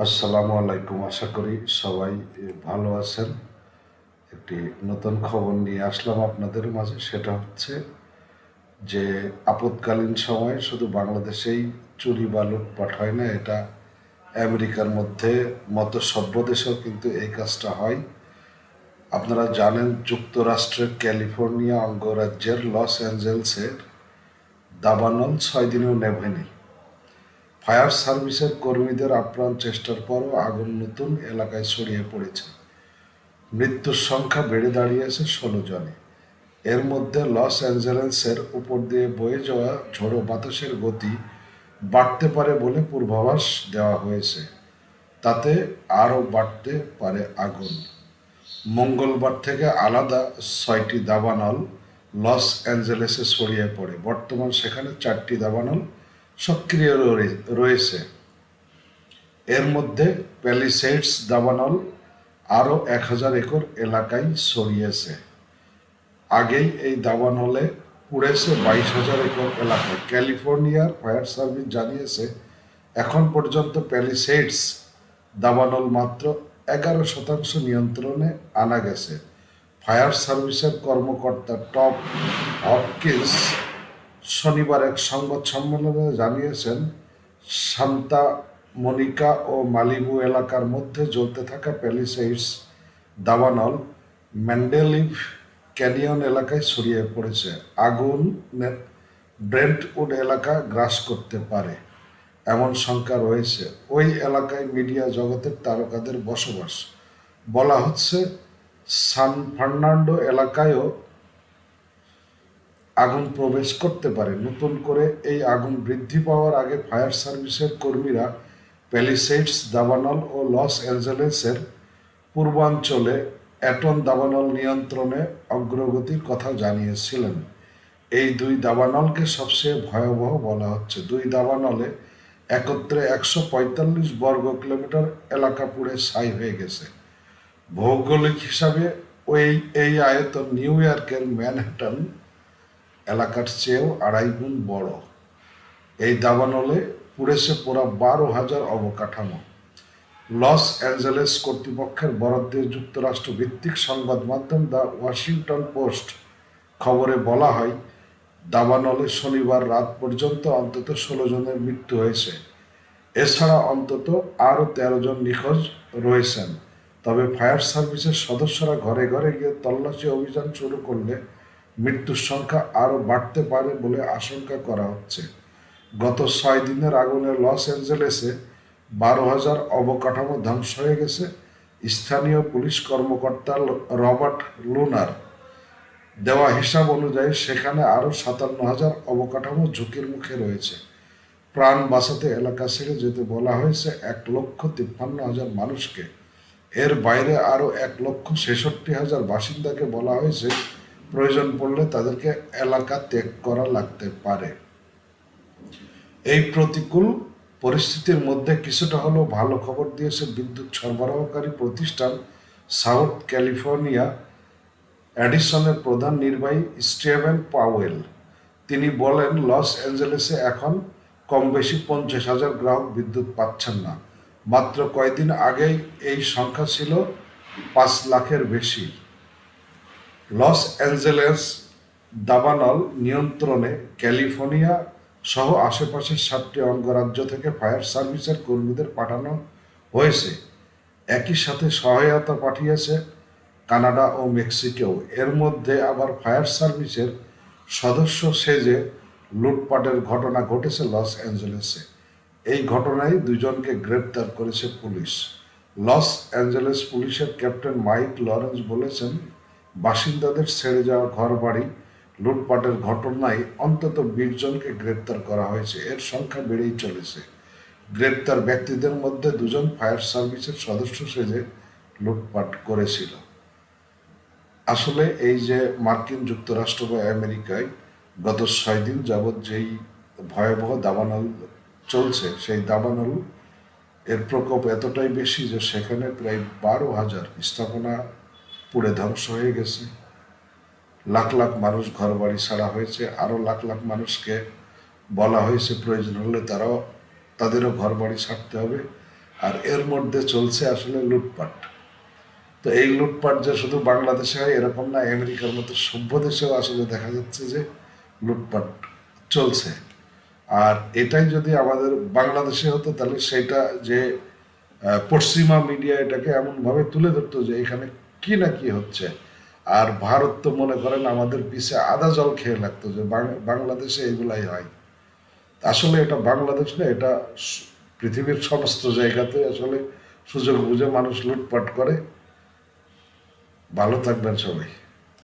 আসসালামু আলাইকুম। আশা করি সবাই ভালো আছেন। একটি নতুন খবর নিয়ে আসলাম আপনাদের মাঝে। সেটা হচ্ছে যে আপৎকালীন সময়ে শুধু বাংলাদেশেই চুরি বা লুটপাট হয় না, এটা আমেরিকার মধ্যে মতো সভ্য দেশেও কিন্তু এই কাজটা হয়। আপনারা জানেন যুক্তরাষ্ট্রের ক্যালিফোর্নিয়া অঙ্গরাজ্যের লস অ্যাঞ্জেলসের দাবানল ছয় দিনেও নেভেনি। ফায়ার সার্ভিসের কর্মীদের আপ্রাণ চেষ্টার পরও আগুন নতুন এলাকায় ছড়িয়ে পড়েছে। মৃত্যুর সংখ্যা বেড়ে দাঁড়িয়েছে ষোলো জনে। এর মধ্যে লস অ্যাঞ্জেলেন্সের উপর দিয়ে বয়ে যাওয়া ঝোড়ো বাতাসের গতি বাড়তে পারে বলে পূর্বাভাস দেওয়া হয়েছে। তাতে আরও বাড়তে পারে আগুন। মঙ্গলবার থেকে আলাদা ছয়টি দাবানল লস অ্যাঞ্জেলেসে ছড়িয়ে পড়ে। বর্তমান সেখানে চারটি দাবানল সক্রিয় রয়েছে। এর মধ্যে প্যালিসেডস দাবানল আরও এক হাজার একর এলাকায় ছড়িয়েছে। আগেই এই দাবানলে পুড়েছে বাইশ হাজার একর এলাকা। ক্যালিফোর্নিয়ার ফায়ার সার্ভিস জানিয়েছে, এখন পর্যন্ত প্যালিসেডস দাবানল মাত্র এগারো শতাংশ নিয়ন্ত্রণে আনা গেছে। ফায়ার সার্ভিসের কর্মকর্তা টপ হপকিন্স শনিবার এক সংবাদ সম্মেলনে জানিয়েছেন সান্তা মনিকা ও মালিবু এলাকার মধ্যে জ্বলতে থাকা প্যালিসেইডস দাবানল ম্যান্ডেলিভ ক্যানিয়ন এলাকায় ছড়িয়ে পড়েছে। আগুন ব্রেন্টউড এলাকা গ্রাস করতে পারে, এমন শঙ্কা রয়েছে। ওই এলাকায় মিডিয়া জগতের তারকাদের বসবাস। বলা হচ্ছে, সান ফার্নান্ডো এলাকায়ও আগুন প্রবেশ করতে পারে। নতুন করে এই আগুন বৃদ্ধি পাওয়ার আগে ফায়ার সার্ভিসের কর্মীরা প্যালিসেডস দাবানল ও লস অ্যাঞ্জেলেসের পূর্বাঞ্চলে অ্যাটন দাবানল নিয়ন্ত্রণে অগ্রগতির কথা জানিয়েছিলেন। এই দুই দাবানলকে সবচেয়ে ভয়াবহ বলা হচ্ছে। দুই দাবানলে একত্রে একশো পঁয়তাল্লিশ বর্গ কিলোমিটার এলাকা পুড়ে ছাই হয়ে গেছে। ভৌগোলিক হিসাবে ওই, এই আয়তন নিউ ইয়র্কের ম্যানহাটন এলাকার চেয়েও আড়াই গুণ বড়। এই দাবানলে পুড়েছে পুরা বারো হাজার অবকাঠামো। লস অ্যাঞ্জেলেস কর্তৃপক্ষের বরাদ্দে যুক্তরাষ্ট্র ভিত্তিক সংবাদ মাধ্যম দ্য ওয়াশিংটন পোস্ট খবরে বলা হয়, দাবানলে শনিবার রাত পর্যন্ত অন্তত ষোলো জনের মৃত্যু হয়েছে। এছাড়া অন্তত আরও তেরো জন নিখোঁজ রয়েছেন। তবে ফায়ার সার্ভিসের সদস্যরা ঘরে ঘরে গিয়ে তল্লাশি অভিযান শুরু করলে মৃত্যুর সংখ্যা আরও বাড়তে পারে বলে আশঙ্কা করা হচ্ছে। গত ছয় দিনের আগুনে লস অ্যাঞ্জেলেসে বারো হাজার অবকাঠামো ধ্বংস হয়ে গেছে। স্থানীয় পুলিশ কর্মকর্তা রবার্ট লুনার দেওয়া হিসাব অনুযায়ী সেখানে আরও সাতান্ন হাজার অবকাঠামো ঝুঁকির মুখে রয়েছে। প্রাণ বাঁচাতে এলাকা ছেড়ে যেতে বলা হয়েছে এক লক্ষ তিপ্পান্ন হাজার মানুষকে। এর বাইরে আরও এক লক্ষ ছেষট্টি হাজার বাসিন্দাকে বলা হয়েছে প্রয়োজন পড়লে তাদেরকে এলাকা ত্যাগ করা লাগতে পারে। এই প্রতিকূল পরিস্থিতির মধ্যে কিছুটা হলেও ভালো খবর দিয়েছে বিদ্যুৎ সরবরাহকারী প্রতিষ্ঠান সাউথ ক্যালিফোর্নিয়া। অ্যাডিসনের প্রধান নির্বাহী স্টিভেন পাওয়েল। তিনি বলেন, লস অ্যাঞ্জেলেসে এখন কম বেশি পঞ্চাশ হাজার গ্রাহক বিদ্যুৎ পাচ্ছেন না। মাত্র কয়েকদিন আগেই এই সংখ্যা ছিল পাঁচ লাখের বেশি। লস অ্যাঞ্জেলেস দাবানল নিয়ন্ত্রণে ক্যালিফোর্নিয়া সহ আশেপাশের সাতটি অঙ্গরাজ্য থেকে ফায়ার সার্ভিসের কর্মীদের পাঠানো হয়েছে। একই সাথে সহায়তা পাঠিয়েছে কানাডা ও মেক্সিকোও। এর মধ্যে আবার ফায়ার সার্ভিসের সদস্য সেজে লুটপাটের ঘটনা ঘটেছে লস অ্যাঞ্জেলেসে। এই ঘটনায় দুজনকে গ্রেপ্তার করেছে পুলিশ। লস অ্যাঞ্জেলেস পুলিশের ক্যাপ্টেন মাইক লরেন্স বলেছেন বাসিন্দাদের ছেড়ে যাওয়া ঘরবাড়ি, লুটপাটের ঘটনায় অন্তত বিশ জনকে গ্রেপ্তার করা হয়েছে। এর সংখ্যা বেড়েই চলেছে। গ্রেপ্তার ব্যক্তিদের মধ্যে দুজন ফায়ার সার্ভিসের সদস্য সেজে লুটপাট করেছিল। আসলে এই যে মার্কিন যুক্তরাষ্ট্র বা আমেরিকায় গত ছয় দিন যাবৎ যেই ভয়াবহ দাবানল চলছে, সেই দাবানল এর প্রকোপ এতটাই বেশি যে সেখানে প্রায় বারো হাজার স্থাপনা পুড়ে ধ্বংস হয়ে গেছে। লাখ লাখ মানুষ ঘর বাড়ি ছাড়া হয়েছে আরও লাখ লাখ মানুষকে বলা হয়েছে প্রয়োজন হলে তারাও তাদেরও ঘর বাড়ি ছাড়তে হবে। আর এর মধ্যে চলছে আসলে লুটপাট। তো এই লুটপাট যে শুধু বাংলাদেশে হয়, এরকম না, আমেরিকার মতো সভ্য দেশেও আসলে দেখা যাচ্ছে যে লুটপাট চলছে। আর এটাই যদি আমাদের বাংলাদেশে হতো, তাহলে সেটা যে পশ্চিমা মিডিয়া এটাকে এমনভাবে তুলে ধরতো যে এখানে কি না কি হচ্ছে? আর ভারত তো মনে করেন আমাদের পিছে আধা জল খেয়ে লাগতো যে বাংলাদেশে এগুলাই হয়। আসলে এটা বাংলাদেশ না, এটা পৃথিবীর সমস্ত জায়গাতে আসলে সুযোগ বুঝে মানুষ লুটপাট করে। ভালো থাকবেন সবাই।